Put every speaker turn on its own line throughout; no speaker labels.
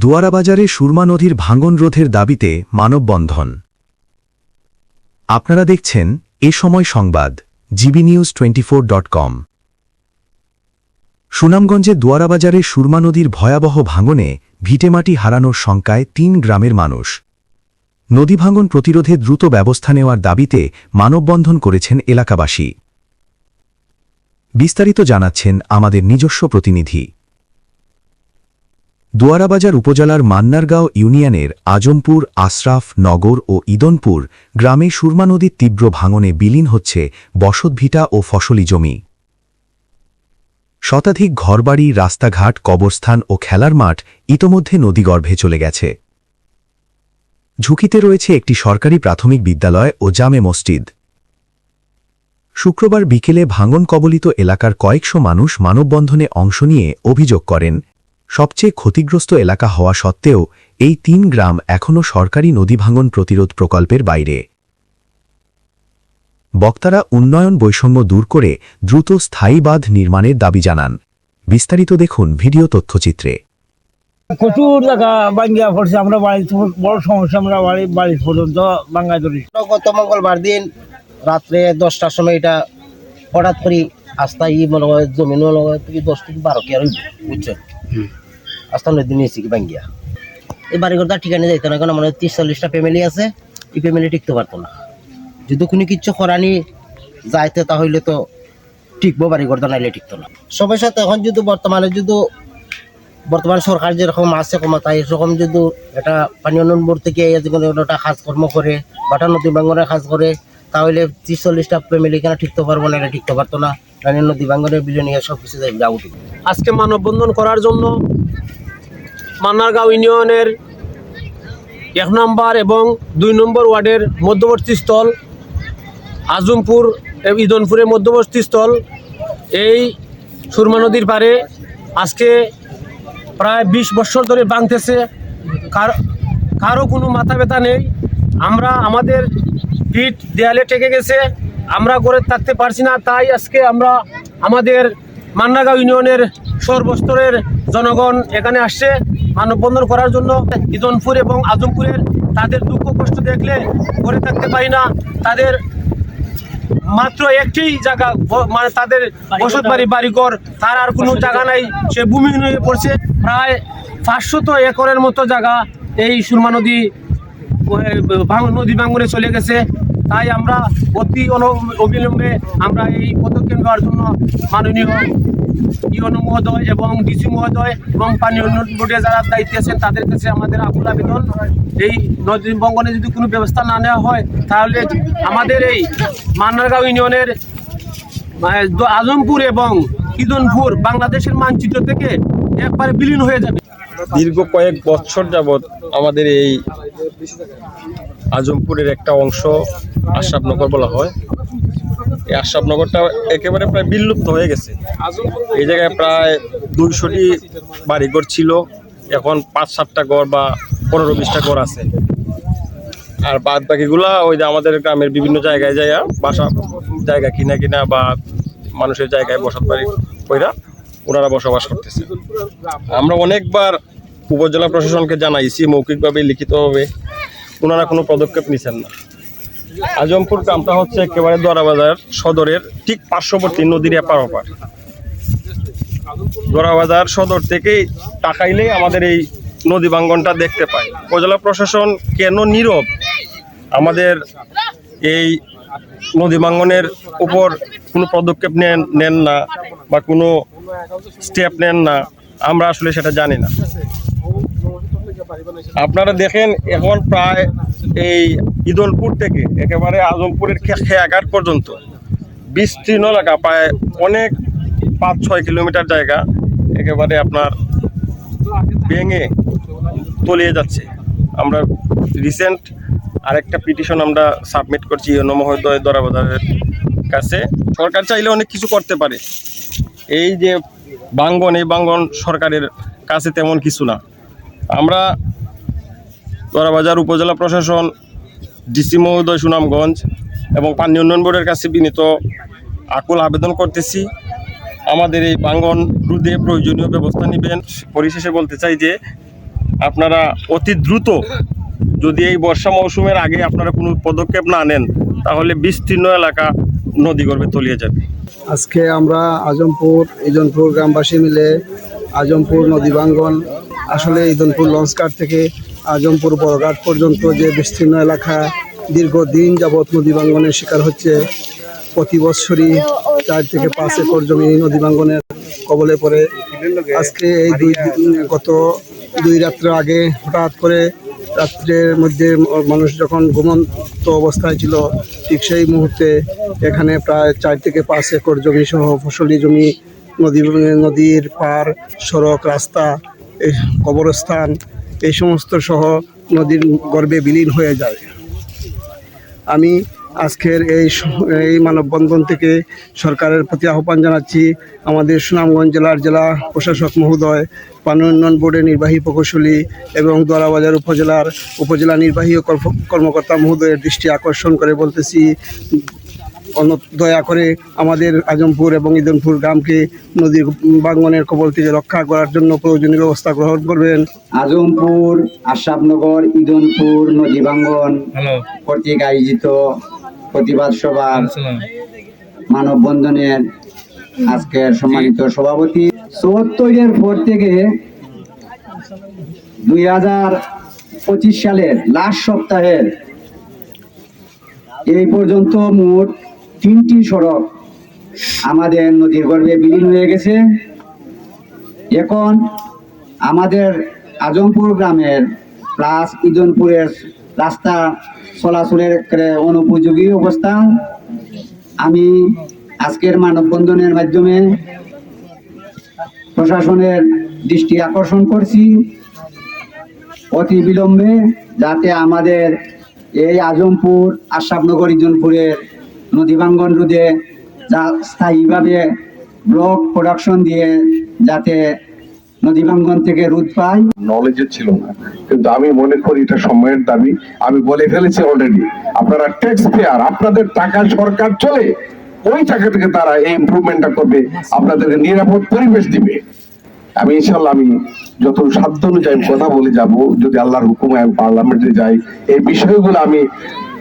দুয়ারাবাজারে সুরমা নদীর ভাঙন রোধের দাবিতে মানববন্ধন। আপনারা দেখছেন এ সময় সংবাদ জিবি নিউজ টোয়েন্টি সুনামগঞ্জে দুয়ারাবাজারে সুরমা নদীর ভয়াবহ ভাঙনে ভিটেমাটি হারানোর শঙ্কায় তিন গ্রামের মানুষ। নদী ভাঙন প্রতিরোধে দ্রুত ব্যবস্থা নেওয়ার দাবিতে মানববন্ধন করেছেন এলাকাবাসী। বিস্তারিত জানাচ্ছেন আমাদের নিজস্ব প্রতিনিধি। দুয়ারাবাজার উপজেলার মান্নারগাঁও ইউনিয়নের আজমপুর, আশরাফ, নগর ও ইদনপুর গ্রামে সুরমা নদীর তীব্র ভাঙনে বিলীন হচ্ছে বসতভিটা ও ফসলি জমি। শতাধিক ঘরবাড়ি, রাস্তাঘাট, কবরস্থান ও খেলার মাঠ ইতোমধ্যে নদীগর্ভে চলে গেছে। ঝুঁকিতে রয়েছে একটি সরকারি প্রাথমিক বিদ্যালয় ও জামে মসজিদ। শুক্রবার বিকেলে ভাঙন কবলিত এলাকার কয়েকশো মানুষ মানববন্ধনে অংশ নিয়ে অভিযোগ করেন সবচেয়ে ক্ষতিগ্রস্ত এলাকা হওয়া সত্ত্বেও এই তিন গ্রাম এখনও সরকারি নদী ভাঙন প্রতিরোধ প্রকল্পের বাইরে। বক্তারা উন্নয়ন বৈষম্য দূর করে দ্রুত স্থায়ী বাঁধ নির্মাণের দাবি জানান। বিস্তারিত দেখুন ভিডিও তথ্যচিত্রে।
প্রচুর জায়গা বাঙ্গিয়া পড়ছে আমরা বাড়ি বড় সমস্যা আমরা বাড়ি বাড়ি পর্যন্ত বাঙ্গায় ধরি
গত মঙ্গলবার দিন রাত্রে দশটার সময় এটা হঠাৎ করে আস্থা ই মনে হয় জমিন মনে হয় দশ থেকে বারো কি আর বুঝছেন আস্থা নদী নিয়েছি কি বাঙ্গিয়া এই বাড়িঘরটা ঠিকানে যাইতো না কারণ আমাদের তিরিশ চল্লিশটা ফ্যামিলি আছে এই ফ্যামিলি টিকতে পারতো না। যদি কোনো কিচ্ছু করানি যাইতে তাহলে তো টিকবো বাড়িঘরটা নাইলে টিকতো না। সবার সাথে এখন যদি বর্তমানে যদি বর্তমান সরকার যেরকম আছে ক্ষমতা এরকম যদি এটা পানি উন্নয়ন বোর্ড থেকে একটা কাজকর্ম করে বাটা নদী বাঙ্গনের কাজ করে তাহলে ত্রিশ চল্লিশটা ফ্যামিলি কেন ঠিকতে পারব না এটা ঠিকতে পারতো না। রানী নদী বাঙ্গনের সব কিছু
আজকে মানববন্ধন করার জন্য মান্নারগাঁও ইউনিয়নের এক নম্বর এবং দুই নম্বর ওয়ার্ডের মধ্যবর্তী স্থল, আজমপুর ইদনপুরের মধ্যবর্তী স্থল, এই সুরমা নদীর পারে আজকে প্রায় বিশ বছর ধরে বাঁধতেছে কার কারও কোনো মাথা ব্যথা নেই। আমরা আমাদের পিঠ দেয়ালে টেকে গেছে। আমরা করে থাকতে পারছি না, তাই আজকে আমরা আমাদের মান্নাগাঁও ইউনিয়নের সর্বস্তরের জনগণ এখানে আসছে মানববন্ধন করার জন্য। ইদনপুর এবং আজমপুরের তাদের দুঃখ কষ্ট দেখলে করে থাকতে পারি না। তাদের মাত্র একটি জায়গা মানে তাদের বসত বাড়ি, বাড়িঘর, তার আর কোনো জায়গা নাই, সে ভূমিহীন হয়ে পড়ছে। প্রায় পাঁচশত একরের মতো জায়গা এই সুরমা নদী নদী ভাঙনে চলে গেছে। তাই আমরা অতি অবিলম্বে আমরা এই পদক্ষেপ নেওয়ার জন্য মাননীয় মহোদয় এবং ডিসি মহোদয় এবং পানি উন্নয়ন বোর্ডে যারা দায়িত্বে আছেন, তাদের কাছে আমাদের আকুল আবেদন। এই নদী বঙ্গনে যদি কোনো ব্যবস্থা না নেওয়া হয়, তাহলে আমাদের এই মান্নারগাঁও ইউনিয়নের আজমপুর এবং ইদনপুর বাংলাদেশের মানচিত্র থেকে একবারে বিলীন হয়ে যাবে।
দীর্ঘ কয়েক বছর যাবৎ আমাদের এই আজমপুরের একটা অংশ আশরাফনগর বলা হয়। এই আশরাফনগরটা একেবারে প্রায় বিলুপ্ত হয়ে গেছে। এই জায়গায় প্রায় দুইশোটি বাড়িঘর ছিল। এখন পাঁচ, সাতটা ঘর বা পনেরো, বিশটা ঘর আছে। আর বাদ বাকিগুলা ওই যে আমাদের গ্রামের বিভিন্ন জায়গায় যাইয়া বাসা জায়গা কিনা কিনা বা মানুষের জায়গায় বসত বাড়ি কইরা ওনারা বসবাস করতেছে। আমরা অনেকবার উপজেলা প্রশাসনকে জানাইছি মৌখিকভাবে, লিখিতভাবে। ওনারা কোনো পদক্ষেপ নিছেন না। আজমপুর গ্রামটা হচ্ছে একেবারে দরাবাজার সদরের ঠিক পার্শ্ববর্তী নদীর এপার ওপার। দরাবাজার সদর থেকেই তাকাইলেই আমাদের এই নদী ভাঙ্গনটা দেখতে পাই। উপজেলা প্রশাসন কেন নীরব? আমাদের এই নদী ভাঙ্গনের উপর কোনো পদক্ষেপ নেন নেন না বা কোনো স্টেপ নেন না, আমরা আসলে সেটা জানি না। আপনারা দেখেন এখন প্রায় এই ইদলপুর থেকে একেবারে আজমপুরের খেয়াঘাট পর্যন্ত বিস্তীর্ণ এলাকা, প্রায় অনেক পাঁচ, ছয় কিলোমিটার জায়গা একেবারে আপনার ভেঙে তলিয়ে যাচ্ছে। আমরা রিসেন্ট আরেকটা পিটিশন আমরা সাবমিট করছি ইয়নো মহোদয় দরাবাজারের কাছে। সরকার চাইলে অনেক কিছু করতে পারে। এই যে বাঙ্গন, এই বাঙ্গন সরকারের কাছে তেমন কিছু না। আমরা দরাবাজার উপজেলা প্রশাসন, ডিসি মহোদয় সুনামগঞ্জ এবং পানি উন্নয়ন বোর্ডের কাছে বিনীত আকুল আবেদন করতেছি। আমাদের এই বাঙ্গন রোধে প্রয়োজনীয় ব্যবস্থা নেবেন। পরিশেষে বলতে চাই যে, আপনারা অতি দ্রুত যদি এই বর্ষা মৌসুমের আগে আপনারা কোনো পদক্ষেপ না নেন, তাহলে বিস্তীর্ণ এলাকা নদী নদীগর্ভে তলিয়ে যাবে।
আজকে আমরা আজমপুর ইদনপুর গ্রামবাসী মিলে আজমপুর নদী ভাঙ্গন আসলে ইদনপুর লঞ্চঘাট থেকে আজমপুর বড়ঘাট পর্যন্ত যে বিস্তীর্ণ এলাকা দীর্ঘদিন যাবৎ নদী ভাঙ্গনের শিকার হচ্ছে, প্রতি বৎসরই চার থেকে পাঁচ একর জমি নদী ভাঙ্গনের কবলে পড়ে। আজকে এই দুই গত দুই রাত্র আগে হঠাৎ করে রাত্রের মধ্যে মানুষ যখন ঘুমন্ত অবস্থায় ছিল, ঠিক সেই মুহূর্তে এখানে প্রায় চার থেকে পাঁচ একর জমি সহ ফসলি জমি, নদী, নদীর পার সড়ক, রাস্তা কবরস্থান, এই সমস্ত সহ নদীর গর্বে বিলীন হয়ে যায়। আমি আজকের এই এই মানববন্ধন থেকে সরকারের প্রতি আহ্বান জানাচ্ছি। আমাদের সুনামগঞ্জ জেলার জেলা প্রশাসক মহোদয়, পানি উন্নয়ন বোর্ডের নির্বাহী প্রকৌশলী এবং দোয়ারাবাজার উপজেলার উপজেলা নির্বাহী কর্ম- কর্মকর্তা মহোদয়ের দৃষ্টি আকর্ষণ করে বলতেছি দয়া করে আমাদের আজমপুর এবং ইদনপুর গ্রামকে নদীর বাঙ্গনের কবল থেকে রক্ষা করার জন্য প্রয়োজনীয় ব্যবস্থা গ্রহণ করবেন।
আজমপুর আশাবনগর ইদনপুর নদীবাঙ্গন কর্তৃক আয়োজিত প্রতিবাদ সভা মানববন্ধনের আজকের সম্মানিত সভাপতি। চুয়াত্তরের পর থেকে দুই হাজার পঁচিশ সালের লাস্ট সপ্তাহের এই পর্যন্ত মোট তিনটি সড়ক আমাদের নদীর গর্ভে বিলীন হয়ে গেছে। এখন আমাদের আজমপুর গ্রামের প্লাস ইজনপুরের রাস্তা চলাচলের অনুপযোগী অবস্থা। আমি আজকের মানববন্ধনের মাধ্যমে প্রশাসনের দৃষ্টি আকর্ষণ করছি। অতি বিলম্বে যাতে আমাদের এই আজমপুর আশাবনগর ইজনপুরের নদীবাঙ্গন রোধে যা স্থায়ীভাবে ব্লক প্রোডাকশন দিয়ে যাতে নদীবাঙ্গন থেকে
ছিল না। কিন্তু আমি মনে করি এটা সময়ের দাবি। আমি বলে ফেলেছি অলরেডি আপনারা ট্যাক্স পেয়ার আপনাদের টাকা সরকার চলে, ওই টাকা থেকে তারা এই ইমপ্রুভমেন্টটা করবে। আপনাদেরকে নিরাপদ পরিবেশ দিবে। আমি ইনশাল্লাহ আমি যত সাধ্য অনুযায়ী কথা বলে যাব, যদি আল্লাহর হুকুমে পার্লামেন্টে যাই, এই বিষয়গুলো আমি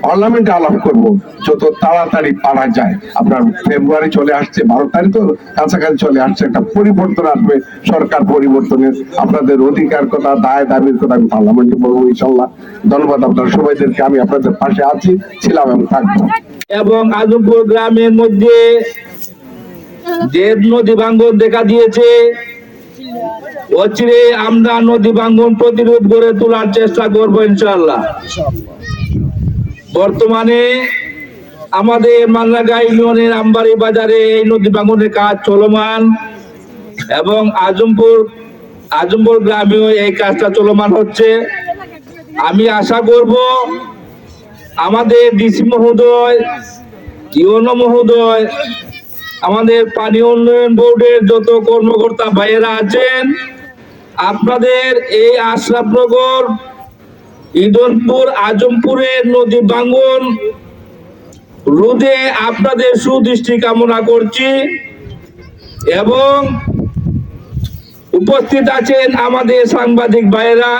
পার্লামেন্টে আলাপ করব, যত তাড়াতাড়ি পারা যায়। আপনার ফেব্রুয়ারি চলে আসছে, বারো তারিখ তো কাছাকাছি চলে আসছে, একটা পরিবর্তন আসবে, সরকার পরিবর্তনের আপনাদের অধিকার কথা, দায়, দাবির কথা আমি পার্লামেন্টে বলব, ইনশাল্লাহ। ধন্যবাদ আপনার সবাইদেরকে, আমি আপনাদের পাশে আছি, ছিলাম এবং থাকব।
এবং আজমপুর গ্রামের মধ্যে যে নদী ভাঙ্গন দেখা দিয়েছে, অচিরে আমরা নদী ভাঙ্গন প্রতিরোধ গড়ে তোলার চেষ্টা করব, ইনশাল্লাহ। বর্তমানে আমাদের মাল্লাগা ইউনিয়নের আমবাড়ি বাজারে এই নদী ভাঙ্গনের কাজ চলমান এবং আজমপুর আজমপুর গ্রামেও এই কাজটা চলমান হচ্ছে। আমি আশা করব আমাদের ডিসি মহোদয় ইউনো মহোদয়, আমাদের পানি উন্নয়ন বোর্ডের যত কর্মকর্তা ভাইয়েরা আছেন, আপনাদের এই আশরাফনগর ইদনপুর আজমপুরের নদী ভাঙ্গন। রোধে আপনাদের সুদৃষ্টি কামনা করছি এবং উপস্থিত আছেন আমাদের সাংবাদিক ভাইয়েরা।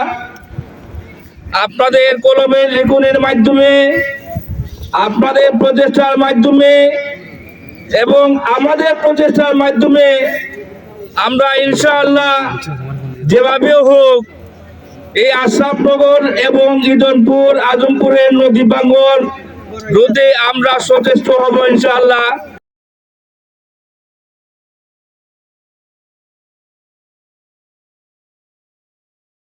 আপনাদের কলমের লেখনের মাধ্যমে, আপনাদের প্রচেষ্টার মাধ্যমে এবং আমাদের প্রচেষ্টার মাধ্যমে আমরা ইনশাআল্লাহ যেভাবে হোক এই আশরাফনগর এবং ইদনপুর আজমপুরের নদী ভাঙ্গন রোধে আমরা সচেষ্ট হব ইনশাআল্লাহ।